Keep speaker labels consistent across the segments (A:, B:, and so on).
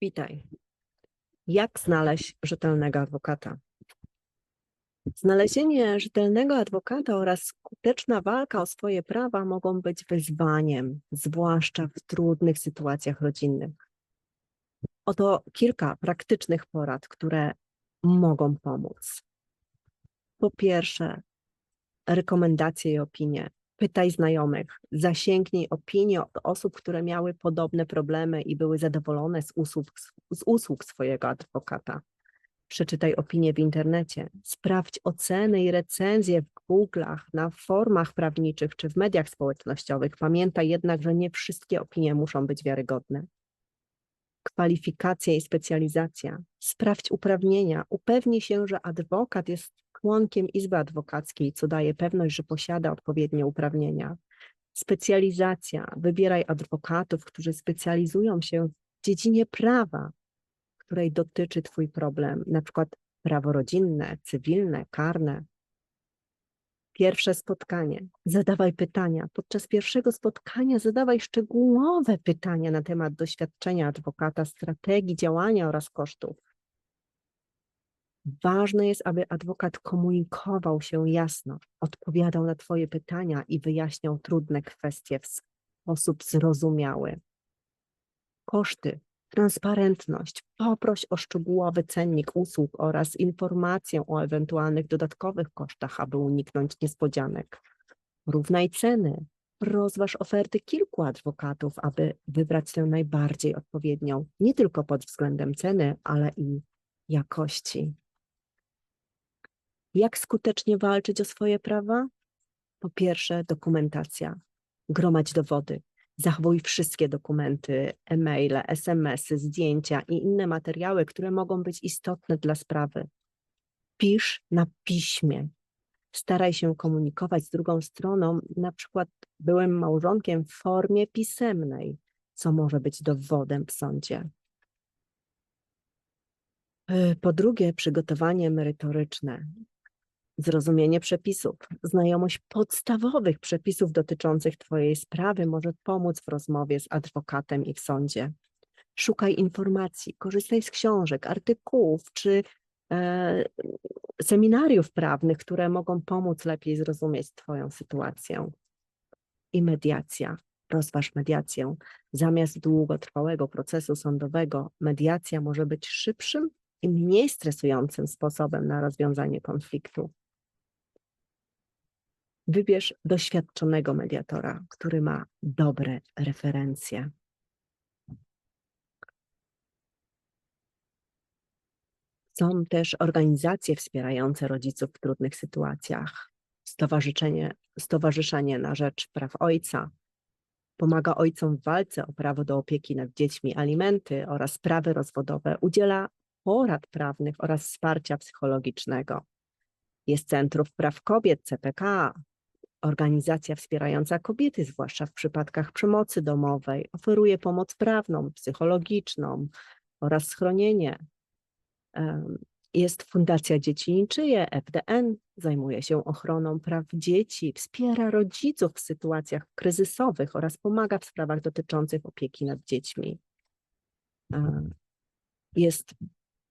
A: Witaj. Jak znaleźć rzetelnego adwokata? Znalezienie rzetelnego adwokata oraz skuteczna walka o swoje prawa mogą być wyzwaniem, zwłaszcza w trudnych sytuacjach rodzinnych. Oto kilka praktycznych porad, które mogą pomóc. Po pierwsze, rekomendacje i opinie. Pytaj znajomych, zasięgnij opinii od osób, które miały podobne problemy i były zadowolone z usług, z usług swojego adwokata. Przeczytaj opinie w internecie, sprawdź oceny i recenzje w Google'ach, na formach prawniczych czy w mediach społecznościowych. Pamiętaj jednak, że nie wszystkie opinie muszą być wiarygodne. Kwalifikacja i specjalizacja. Sprawdź uprawnienia. Upewnij się, że adwokat jest członkiem Izby Adwokackiej, co daje pewność, że posiada odpowiednie uprawnienia. Specjalizacja. Wybieraj adwokatów, którzy specjalizują się w dziedzinie prawa, której dotyczy Twój problem, na przykład prawo rodzinne, cywilne, karne. Pierwsze spotkanie. Zadawaj pytania. Podczas pierwszego spotkania zadawaj szczegółowe pytania na temat doświadczenia adwokata, strategii działania oraz kosztów. Ważne jest, aby adwokat komunikował się jasno, odpowiadał na Twoje pytania i wyjaśniał trudne kwestie w sposób zrozumiały. Koszty, transparentność, poproś o szczegółowy cennik usług oraz informację o ewentualnych dodatkowych kosztach, aby uniknąć niespodzianek. Równaj ceny. Rozważ oferty kilku adwokatów, aby wybrać tę najbardziej odpowiednią, nie tylko pod względem ceny, ale i jakości. Jak skutecznie walczyć o swoje prawa? Po pierwsze, dokumentacja. Gromadź dowody. Zachowuj wszystkie dokumenty, e-maile, SMS-y, zdjęcia i inne materiały, które mogą być istotne dla sprawy. Pisz na piśmie. Staraj się komunikować z drugą stroną, na przykład byłym małżonkiem w formie pisemnej, co może być dowodem w sądzie. Y, Po drugie, przygotowanie merytoryczne zrozumienie przepisów, znajomość podstawowych przepisów dotyczących Twojej sprawy może pomóc w rozmowie z adwokatem i w sądzie. Szukaj informacji, korzystaj z książek, artykułów czy e, seminariów prawnych, które mogą pomóc lepiej zrozumieć Twoją sytuację. I mediacja. Rozważ mediację. Zamiast długotrwałego procesu sądowego, mediacja może być szybszym i mniej stresującym sposobem na rozwiązanie konfliktu. Wybierz doświadczonego mediatora, który ma dobre referencje. Są też organizacje wspierające rodziców w trudnych sytuacjach. Stowarzyszenie, Stowarzyszenie na Rzecz Praw Ojca pomaga ojcom w walce o prawo do opieki nad dziećmi, alimenty oraz sprawy rozwodowe, udziela porad prawnych oraz wsparcia psychologicznego. Jest Centrum Praw Kobiet CPK, organizacja wspierająca kobiety, zwłaszcza w przypadkach przemocy domowej, oferuje pomoc prawną, psychologiczną oraz schronienie. Jest Fundacja Dzieci Niczyje, FDN, zajmuje się ochroną praw dzieci, wspiera rodziców w sytuacjach kryzysowych oraz pomaga w sprawach dotyczących opieki nad dziećmi. Jest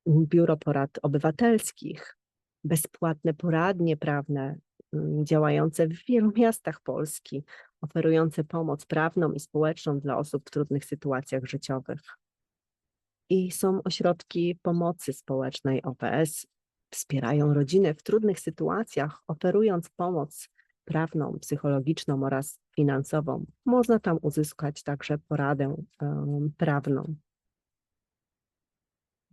A: Biuro Porad Obywatelskich, bezpłatne poradnie prawne działające w wielu miastach Polski, oferujące pomoc prawną i społeczną dla osób w trudnych sytuacjach życiowych. I są ośrodki pomocy społecznej OPS, wspierają rodziny w trudnych sytuacjach, oferując pomoc prawną, psychologiczną oraz finansową. Można tam uzyskać także poradę em, prawną.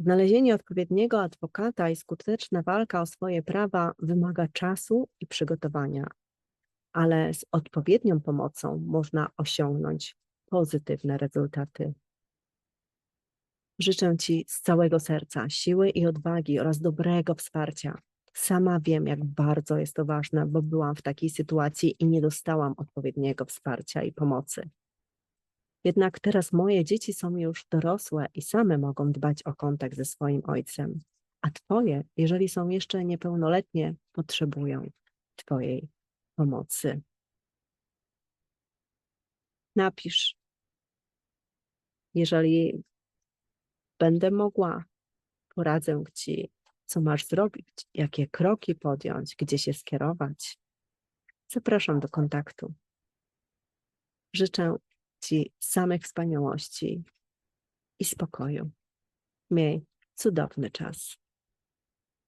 A: Znalezienie odpowiedniego adwokata i skuteczna walka o swoje prawa wymaga czasu i przygotowania, ale z odpowiednią pomocą można osiągnąć pozytywne rezultaty. Życzę Ci z całego serca siły i odwagi oraz dobrego wsparcia. Sama wiem, jak bardzo jest to ważne, bo byłam w takiej sytuacji i nie dostałam odpowiedniego wsparcia i pomocy. Jednak teraz moje dzieci są już dorosłe i same mogą dbać o kontakt ze swoim ojcem, a Twoje, jeżeli są jeszcze niepełnoletnie, potrzebują Twojej pomocy. Napisz, jeżeli będę mogła, poradzę Ci, co masz zrobić, jakie kroki podjąć, gdzie się skierować. Zapraszam do kontaktu. Życzę Ci samych wspaniałości i spokoju. Miej cudowny czas.